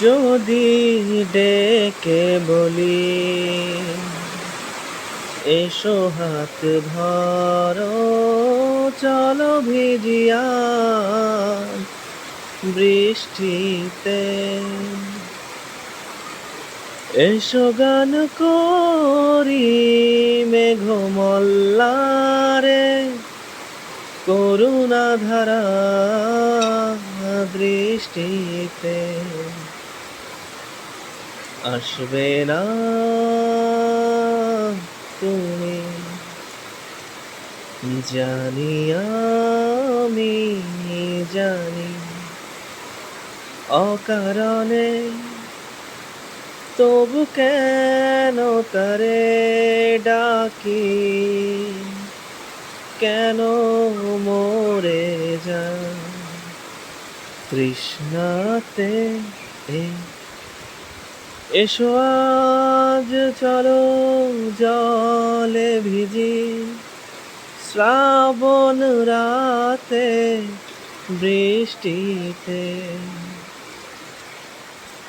যদি ডেকে বলি, এসো হাত ধরো, চলো ভিজিয়া, বৃষ্টিতে। এসো গান করি মেঘমল্লারে করুণা ধারা দৃষ্টিতে আসবে না তুমি। জানি আমি, জানি অকারণে। তবু কেন তারে ডাকি? কেন মরে যা তৃষ্ণাতে এসো আজ চলো জলে ভিজি। শ্রাবণ রাতে বৃষ্টিতে।